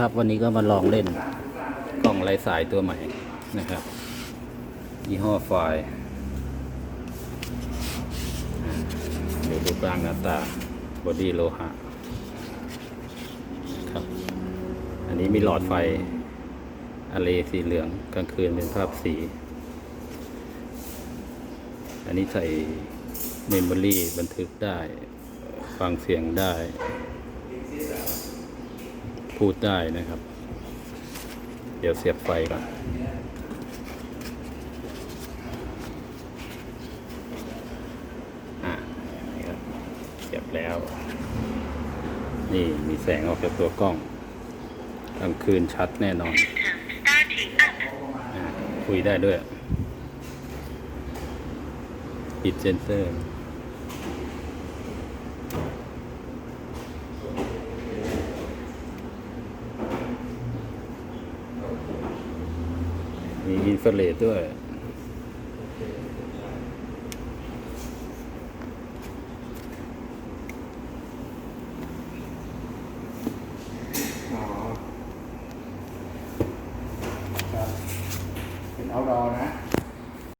ครับ วันนี้ก็มาลองเล่นกล้องไร้สายตัวใหม่นะครับ ยี่ห้อไฟล์ดูรูปร่างหน้าตาบอดี้โลหะครับ อันนี้มีหลอดไฟอะเลสีเหลืองกลางคืนเป็นภาพสี อันนี้ใส่เมมโมรี่บันทึกได้ ฟังเสียงได้ พูดได้นะครับ เดี๋ยวเสียบไฟก่อนอะนี่ครับเสียบแล้ว นี่มีแสงออกจากตัวกล้องกลางคืนชัดแน่นอนอะคุยได้ด้วยปิดเซนเซอร์ มีอินฟราเรดด้วย อ๋อครับเป็นเอาโดนะ